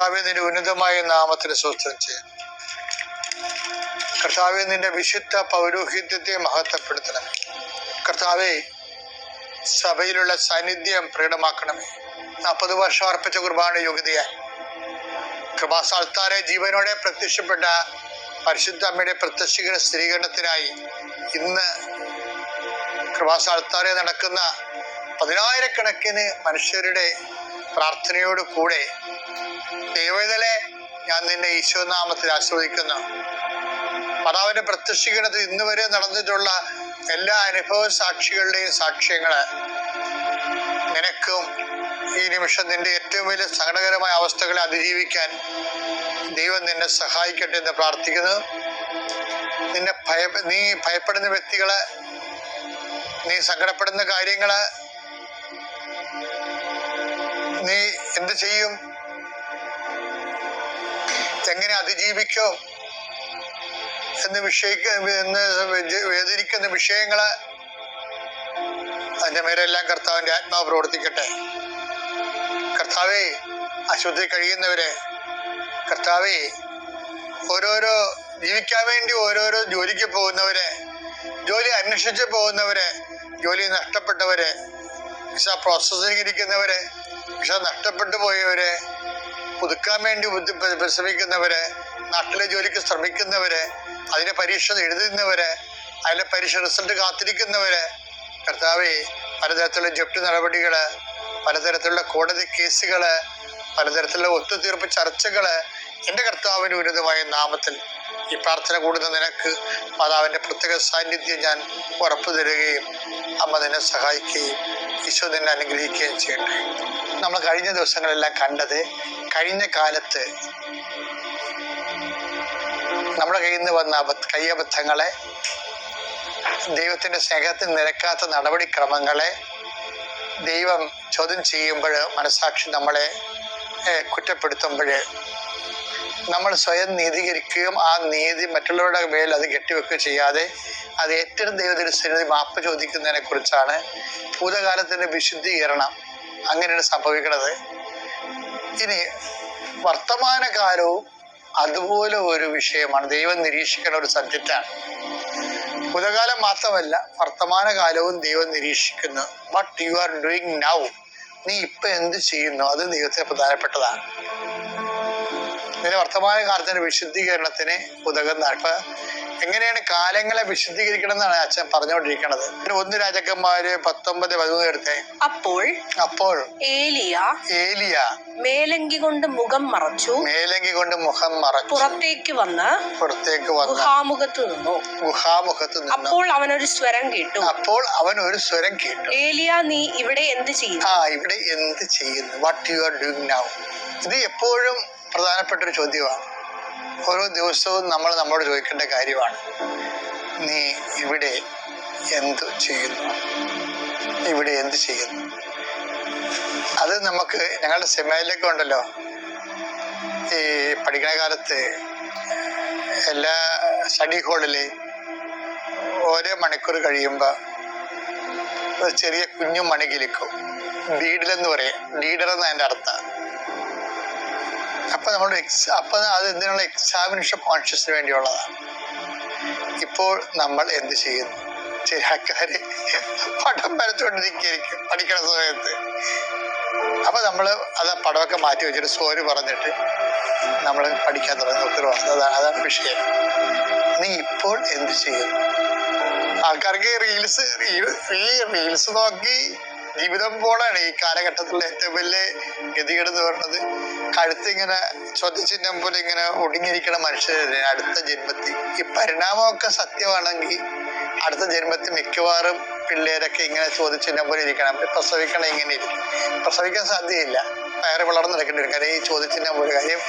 കർത്താവെ നിന്റെ ഉന്നതമായ നാമത്തിന് സ്വസ്ഥം ചെയ്യണം കർത്താവെ നിന്റെ വിശുദ്ധ പൗരോഹിത്യത്തെ മഹത്വപ്പെടുത്തണം. കർത്താവെ സഭയിലുള്ള സാന്നിധ്യം പ്രകടമാക്കണമേ. നാൽപ്പത് വർഷം അർപ്പിച്ച കുർബാന യോഗ്യതയായി കൃപാസാൽത്താരെ ജീവനോടെ പ്രത്യക്ഷപ്പെട്ട പരിശുദ്ധ അമ്മയുടെ പ്രത്യക്ഷീകരണ സ്ഥിരീകരണത്തിനായി ഇന്ന് കൃപാസാൽത്താരെ നടക്കുന്ന പതിനായിരക്കണക്കിന് മനുഷ്യരുടെ പ്രാർത്ഥനയോട് കൂടെ ദൈവതലെ ഞാൻ നിന്നെ ഈശോനാമത്തിൽ ആസ്വദിക്കുന്നു മാതാവിന്റെ പ്രത്യക്ഷീകരണത്തിൽ ഇന്ന് വരെ നടന്നിട്ടുള്ള എല്ലാ അനുഭവ സാക്ഷികളുടെയും സാക്ഷ്യങ്ങൾ നിനക്കും ഈ നിമിഷം നിന്റെ ഏറ്റവും വലിയ സങ്കടകരമായ അവസ്ഥകളെ അതിജീവിക്കാൻ ദൈവം നിന്നെ സഹായിക്കട്ടെ എന്ന് പ്രാർത്ഥിക്കുന്നു. നിന്നെ ഭയ നീ ഭയപ്പെടുന്ന വ്യക്തികൾ നീ സങ്കടപ്പെടുന്ന കാര്യങ്ങൾ നീ എന്ത് ചെയ്യും? എങ്ങനെ അതിജീവിക്കും എന്ന് വിഷയിക്ക എന്ന് വേദ- വേദനിക്കുന്ന വിഷയങ്ങൾ അതിന്റെ മേലെല്ലാം കർത്താവിന്റെ ആത്മാവ് പ്രവർത്തിക്കട്ടെ. കർത്താവെ ആശുപത്രി കഴിയുന്നവരെ കർത്താവെ ഓരോരോ ജീവിക്കാൻ വേണ്ടി ഓരോരോ ജോലിക്ക് പോകുന്നവരെ ജോലി അന്വേഷിച്ച് പോകുന്നവരെ ജോലി നഷ്ടപ്പെട്ടവരെ വിസ പ്രോസസ്സിംഗ് ഇരിക്കുന്നവരെ വിസ നഷ്ടപ്പെട്ടു പോയവരെ പുതുക്കാൻ വേണ്ടി ബുദ്ധി പരിശ്രമിക്കുന്നവര് നാട്ടിലെ ജോലിക്ക് ശ്രമിക്കുന്നവര് അതിന്റെ പരീക്ഷ എഴുതുന്നവര് അതിലെ പരീക്ഷ റിസൾട്ട് കാത്തിരിക്കുന്നവര് കർത്താവെ പലതരത്തിലുള്ള ജപ്തി നടപടികൾ പലതരത്തിലുള്ള കോടതി കേസുകൾ പലതരത്തിലുള്ള ഒത്തുതീർപ്പ് ചർച്ചകൾ എന്റെ കർത്താവിന്റെ ഉന്നതമായ നാമത്തിൽ ഈ പ്രാർത്ഥന കൂടുന്ന നിനക്ക് മാതാവിന്റെ പ്രത്യേക സാന്നിധ്യം ഞാൻ ഉറപ്പു തരുകയും അമ്മ നിന്നെ സഹായിക്കുകയും ഈശോ തന്നെ അനുഗ്രഹിക്കുകയും ചെയ്യട്ടെ. നമ്മൾ കഴിഞ്ഞ ദിവസങ്ങളെല്ലാം കണ്ടത് കഴിഞ്ഞ കാലത്ത് നമ്മുടെ കയ്യിൽ നിന്ന് വന്ന അബദ്ധ കയ്യബദ്ധങ്ങളെ ദൈവത്തിന്റെ സ്നേഹത്തിന് നിരക്കാത്ത നടപടിക്രമങ്ങളെ ദൈവം ചോദ്യം ചെയ്യുമ്പോൾ മനസാക്ഷി നമ്മളെ കുറ്റപ്പെടുത്തുമ്പോൾ നമ്മൾ സ്വയം നീതീകരിക്കുകയും ആ നീതി മറ്റുള്ളവരുടെ മേൽ അത് കെട്ടിവെക്കുകയും ചെയ്യാതെ അത് ഏറ്റവും ദൈവത്തിന് സ്ഥിരത മാപ്പ് ചോദിക്കുന്നതിനെ കുറിച്ചാണ് ഭൂതകാലത്തിന്റെ വിശുദ്ധീകരണം അങ്ങനെയാണ് സംഭവിക്കുന്നത് ഇനി വർത്തമാനകാലവും അതുപോലെ ഒരു വിഷയമാണ്. ദൈവം നിരീക്ഷിക്കുന്ന ഒരു സബ്ജക്റ്റാണ്. ഭൂതകാലം മാത്രമല്ല വർത്തമാനകാലവും ദൈവം നിരീക്ഷിക്കുന്നു. What you are doing now നീ ഇപ്പൊ എന്ത് ചെയ്യുന്നു അത് ദൈവത്തിന് പ്രധാനപ്പെട്ടതാണ്. നിന്റെ വർത്തമാന കാലത്തിന്റെ വിശുദ്ധീകരണത്തിന് ഉതകുന്ന ഇപ്പൊ എങ്ങനെയാണ് കാലങ്ങളെ വിശദീകരിക്കണമെന്നാണ് എന്നാണ് അച്ഛൻ പറഞ്ഞുകൊണ്ടിരിക്കുന്നത്. ഒന്ന് രാജാക്കന്മാര് പത്തൊമ്പത് പതിമൂന്ന് എടുത്തേ. അപ്പോൾ അപ്പോൾ ഏലിയ ഏലിയ മേലങ്കി കൊണ്ട് മുഖം മറച്ചു. മേലങ്കി കൊണ്ട് മുഖം മറച്ചു. പുറത്തേക്ക് വന്ന് പുറത്തേക്ക് വന്ന് ഗുഹാമുഖത്ത് നിന്നു. ഗുഹാമുഖത്ത് നിന്നു. അപ്പോൾ അവനൊരു സ്വരം കേട്ടു. അപ്പോൾ അവൻ ഒരു സ്വരം കേട്ടു. ഏലിയ നീ ഇവിടെ എന്ത് ചെയ്യുന്നു? ആ ഇവിടെ എന്ത് ചെയ്യുന്നു? What you are doing now ഇത് എപ്പോഴും പ്രധാനപ്പെട്ട ഒരു ചോദ്യമാണ്. ഓരോ ദിവസവും നമ്മൾ നമ്മോട് ചോദിക്കേണ്ട കാര്യമാണ്. നീ ഇവിടെ എന്ത് ചെയ്യുന്നു? ഇവിടെ എന്ത് ചെയ്യുന്നു? അത് നമുക്ക് ഞങ്ങളുടെ സെമിനാറിലൊക്കെ ഉണ്ടല്ലോ. ഈ പഠിക്കണ കാലത്ത് എല്ലാ സ്റ്റഡി ഹോളിൽ ഓരോ മണിക്കൂർ കഴിയുമ്പോൾ ഒരു ചെറിയ കുഞ്ഞു മണി കിലിക്കും എന്ന് പറയും. ലീഡർ എന്ന് അതിന്റെ അർത്ഥം. അപ്പൊ നമ്മൾ അപ്പൊ അത് എന്തിനുള്ള എക്സാമിനേഷൻ കോൺഷ്യസിന് വേണ്ടിയുള്ളതാണ് ഇപ്പോൾ നമ്മൾ എന്ത് ചെയ്യുന്നു? ചിരാക്കാര് പടം വരച്ചുകൊണ്ടിരിക്കും പഠിക്കണ സമയത്ത്. അപ്പൊ നമ്മൾ അത് പടമൊക്കെ മാറ്റി വെച്ചിട്ട് സോര് പറഞ്ഞിട്ട് നമ്മൾ പഠിക്കാൻ തുടങ്ങി ഉത്തരവാദിത്തം അതാണ് അതാണ് വിഷയം. നീ ഇപ്പോൾ എന്ത് ചെയ്യുന്നു? ആൾക്കാർക്ക് റീൽസ് ഈ റീൽസ് നോക്കി ജീവിതം പോണാണ് ഈ കാലഘട്ടത്തിലുള്ള ഏറ്റവും വലിയ ഗതികേട് എന്ന് പറയുന്നത് കഴുത്തിങ്ങനെ ചോദ്യചിഹ്നം പോലെ ഇങ്ങനെ ഒടുങ്ങിയിരിക്കുന്ന മനുഷ്യരെ അടുത്ത ജന്മത്തിൽ? ഈ പരിണാമമൊക്കെ സത്യമാണെങ്കിൽ അടുത്ത ജന്മത്തിൽ മിക്കവാറും പിള്ളേരൊക്കെ ഇങ്ങനെ ചോദ്യചിഹ്നം പോലെ ഇരിക്കണം. പ്രസവിക്കണം ഇങ്ങനെ ഇരിക്കും. പ്രസവിക്കാൻ സാധ്യതയില്ല. വയറ് വളർന്നു നടക്കേണ്ടി വരും. കാര്യം ഈ ചോദ്യചിഹ്നം പോലെ കാര്യം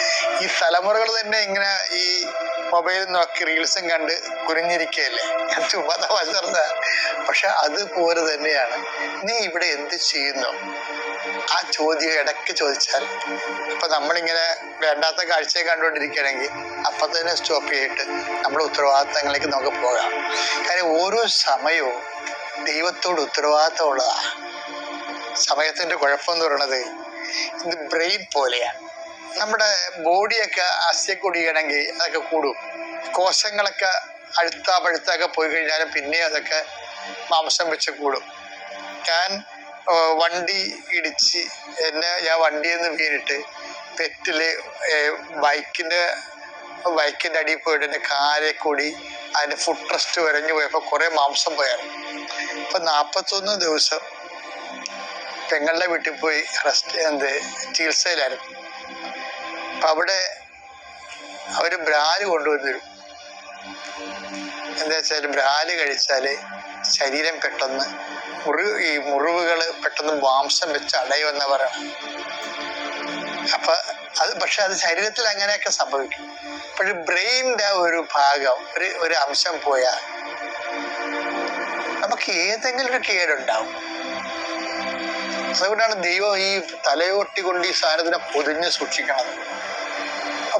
ഈ തലമുറകൾ തന്നെ ഇങ്ങനെ ഈ മൊബൈൽ നോക്കി റീൽസും കണ്ട് കുനിഞ്ഞിരിക്കുകയല്ലേ ചുമത വളർന്ന. പക്ഷെ അതുപോലെ തന്നെയാണ്. നീ ഇവിടെ എന്ത് ചെയ്യുന്നു? ആ ചോദ്യം ഇടയ്ക്ക് ചോദിച്ചാൽ ഇപ്പൊ നമ്മളിങ്ങനെ വേണ്ടാത്ത കാഴ്ചയെ കണ്ടുകൊണ്ടിരിക്കുകയാണെങ്കിൽ അപ്പൊ തന്നെ സ്റ്റോപ്പ് ചെയ്തിട്ട് നമ്മുടെ ഉത്തരവാദിത്തങ്ങളിലേക്ക് നമുക്ക് പോകാം. കാര്യം ഓരോ സമയവും ദൈവത്തോട് ഉത്തരവാദിത്തമുള്ളതാണ് സമയത്തിന്റെ കുഴപ്പം എന്ന് പറയുന്നത് ഇത് ബ്രെയിൻ പോലെയാണ്. നമ്മുടെ ബോഡിയൊക്കെ അസ്ഥ്യൊക്കെ ഒടിയണമെങ്കിൽ അതൊക്കെ കൂടും. കോശങ്ങളൊക്കെ അഴുത്ത പഴുത്തൊക്കെ പോയി കഴിഞ്ഞാലും പിന്നെ അതൊക്കെ മാംസം വെച്ച് കൂടും. ഞാൻ വണ്ടി ഇടിച്ച് എന്നെ ഞാൻ വണ്ടിയിൽ നിന്ന് വീണിട്ട് തെറ്റിൽ ബൈക്കിന്റെ ബൈക്കിന്റെ അടിയിൽ പോയിട്ട് എന്റെ കാലെ കൂടി അതിന്റെ ഫുഡ് ട്രസ്റ്റ് വരഞ്ഞു പോയപ്പോൾ കുറേ മാംസം പോയായിരുന്നു അപ്പം നാൽപ്പത്തൊന്ന് ദിവസം പെങ്ങളുടെ വീട്ടിൽ പോയി റെസ്റ്റ് എന്ത് ചികിത്സയിലായിരുന്നു. അവിടെ അവർ ബ്രാൽ കൊണ്ടുവന്ന് തരും. എന്താ വെച്ചാൽ ബ്രാൽ കഴിച്ചാൽ ശരീരം പെട്ടെന്ന് മുറിവ് ഈ മുറിവുകൾ പെട്ടെന്ന് മാംസം വെച്ച് അടയുമെന്ന് പറയണം അപ്പൊ അത് പക്ഷെ അത് ശരീരത്തിൽ അങ്ങനെയൊക്കെ സംഭവിക്കും. പക്ഷെ ബ്രെയിനിന്റെ ഒരു ഭാഗം ഒരു ഒരു അംശം പോയാൽ നമുക്ക് ഏതെങ്കിലും ഒരു കേടുണ്ടാവും. അതുകൊണ്ടാണ് ദൈവം ഈ തലയോട്ടി കൊണ്ട് ഈ സാധനത്തിനെ പൊതിഞ്ഞ് സൂക്ഷിക്കണം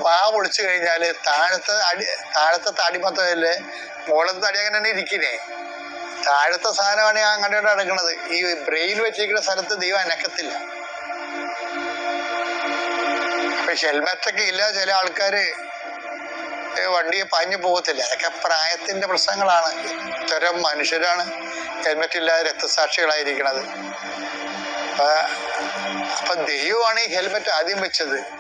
ആ പൊളിച്ചു കഴിഞ്ഞാൽ താഴത്തെ അടി താഴത്തെ തടി മാത്രമല്ലേ? മുകളത്തെ തടി അങ്ങനെ തന്നെ ഇരിക്കുന്നേ താഴത്തെ സാധനമാണ് ഞാൻ അങ്ങോട്ട് അടക്കുന്നത് ഈ ബ്രെയിൻ വെച്ചിരിക്കുന്ന സ്ഥലത്ത് ദൈവം അനക്കത്തില്ല. അപ്പൊ ഹെൽമെറ്റൊക്കെ ഇല്ല ചില ആൾക്കാര്. വണ്ടിയെ പാഞ്ഞു പോകത്തില്ല. അതൊക്കെ പ്രായത്തിന്റെ പ്രശ്നങ്ങളാണ്. ഇത്തരം മനുഷ്യരാണ് ഹെൽമെറ്റ് ഇല്ലാതെ രക്തസാക്ഷികളായിരിക്കണത് അപ്പൊ ദൈവമാണ് ഈ ഹെൽമെറ്റ് ആദ്യം വെച്ചത്.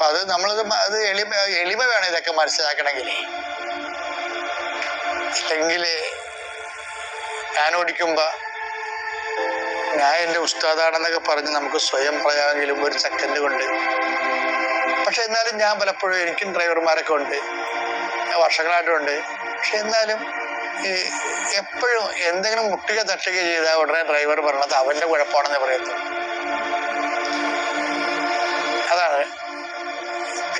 അപ്പൊ അത് നമ്മളത് അത് എളിമ എളിമ വേണം ഇതൊക്കെ മനസ്സിലാക്കണമെങ്കിൽ. അല്ലെങ്കിൽ ഞാൻ ഓടിക്കുമ്പോ ഞാൻ എന്റെ ഉസ്താദാണെന്നൊക്കെ പറഞ്ഞ് നമുക്ക് സ്വയം പറയാമെങ്കിലും ഒരു സെക്കൻഡ് കൊണ്ട്. പക്ഷെ എന്നാലും ഞാൻ പലപ്പോഴും എനിക്കും ഡ്രൈവർമാരൊക്കെ ഉണ്ട്. വർഷങ്ങളായിട്ടുണ്ട് പക്ഷെ എന്നാലും ഈ എപ്പോഴും എന്തെങ്കിലും മുട്ടുക തട്ടുക ചെയ്താൽ ഉടനെ ഡ്രൈവർ പറഞ്ഞത് അവന്റെ കുഴപ്പമാണെന്ന് പറയത്തുള്ളൂ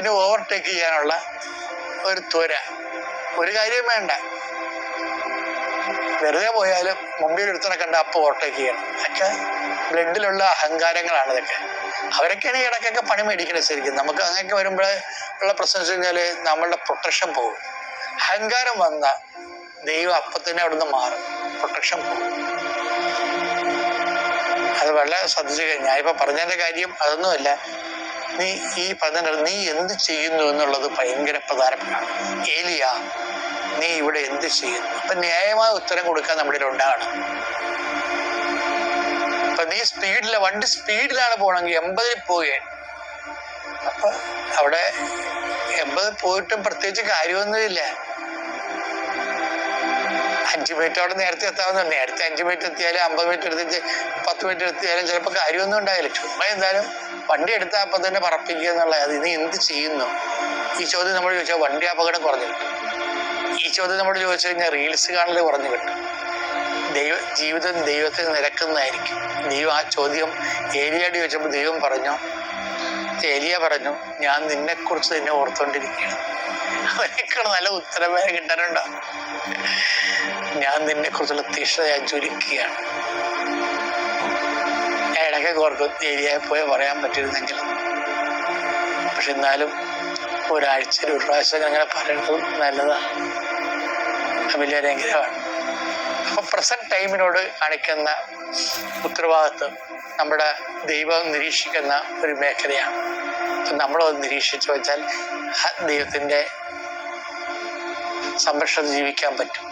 പിന്നെ ഓവർടേക്ക് ചെയ്യാനുള്ള ഒരു ത്വര. ഒരു കാര്യം വേണ്ട. വെറുതെ പോയാലും മുമ്പിൽ ഒരുത്തനെ കണ്ട അപ്പോൾ ഓവർടേക്ക് ചെയ്യണം. ഒക്കെ ബ്ലഡിലുള്ള അഹങ്കാരങ്ങളാണ് ഇതൊക്കെ. അവരൊക്കെയാണ് ഈ ഇടയ്ക്കൊക്കെ പണി മേടിക്കണത് ശരിക്കും. നമുക്ക് അങ്ങനെയൊക്കെ വരുമ്പോൾ ഉള്ള പ്രശ്നം വെച്ച് നമ്മളുടെ പ്രൊട്ടക്ഷൻ പോകും. അഹങ്കാരം വന്ന ദൈവം അപ്പം തന്നെ അവിടുന്ന് മാറും. പ്രൊട്ടക്ഷൻ പോകും. അത് വളരെ ശ്രദ്ധിച്ചു കഴിഞ്ഞാൽ ഞാനിപ്പോ പറഞ്ഞതിന്റെ കാര്യം അതൊന്നുമല്ല. നീ ഈ പദങ്ങൾ നീ എന്ത് ചെയ്യുന്നു എന്നുള്ളത് ഭയങ്കര പ്രധാനപ്പെട്ടാണ് ഏലിയ നീ ഇവിടെ എന്ത് ചെയ്യുന്നു? അപ്പൊ ന്യായമായ ഉത്തരം കൊടുക്കാൻ നമ്മുടെ ഉണ്ടാകണം. അപ്പൊ നീ സ്പീഡില വണ്ടി സ്പീഡിലാണ് പോണെങ്കിൽ എൺപതിൽ പോവുകയാണ്. അപ്പൊ അവിടെ എൺപതിൽ പോയിട്ടും പ്രത്യേകിച്ച് കാര്യമൊന്നുമില്ല. അഞ്ച് മീറ്റർ അവിടെ നേരത്തെ എത്താവുന്നുണ്ട് നേരത്തെ അഞ്ച് മിനിറ്റ് എത്തിയാലും അമ്പത് മിനിറ്റ് എടുത്തിട്ട് പത്ത് മിനിറ്റ് എത്തിയാലും ചിലപ്പോൾ കാര്യമൊന്നും ഉണ്ടായില്ല ചുമ്മാ എന്തായാലും വണ്ടി എടുത്താൽ അപ്പം തന്നെ പറപ്പിക്കുക എന്നുള്ള അത് ഇനി എന്ത് ചെയ്യുന്നു? ഈ ചോദ്യം നമ്മൾ ചോദിച്ചാൽ വണ്ടി അപകടം കുറഞ്ഞു കിട്ടും. ഈ ചോദ്യം നമ്മൾ ചോദിച്ചു കഴിഞ്ഞാൽ റീൽസ് കാണൽ കുറഞ്ഞു കിട്ടും. ദൈവ ജീവിതം ദൈവത്തിൽ നിരക്കുന്നതായിരിക്കും ദൈവം ആ ചോദ്യം ഏലിയോട് ചോദിച്ചപ്പോൾ ദൈവം പറഞ്ഞു ഏലിയ പറഞ്ഞു ഞാൻ നിന്നെക്കുറിച്ച് തന്നെ ഓർത്തുകൊണ്ടിരിക്കുകയാണ് നല്ല ഉത്തരം വരെ കിട്ടാനുണ്ടോ? ഞാൻ നിന്നെ കുറിച്ചുള്ള തീക്ഷണ ഞാൻ ചുരുക്കുകയാണ് ഞാൻ ഇടയ്ക്കൊക്കെ ഓർക്കും ഏരിയയിൽ പോയി പറയാൻ പറ്റിയിരുന്നെങ്കിൽ. പക്ഷെ എന്നാലും ഒരാഴ്ച ഒരു പ്രാവശ്യം അങ്ങനെ പറയുന്നത് നല്ലതാണ് വലിയൊരു അനുഗ്രഹമാണ്. അപ്പൊ പ്രസന്റ് ടൈമിനോട് കാണിക്കുന്ന ഉത്തരവാദിത്വം നമ്മുടെ ദൈവം നിരീക്ഷിക്കുന്ന ഒരു മേഖലയാണ്. അപ്പൊ നമ്മളത് നിരീക്ഷിച്ചു വെച്ചാൽ ആ സംരക്ഷണത്തിൽ ജീവിക്കാൻ പറ്റും.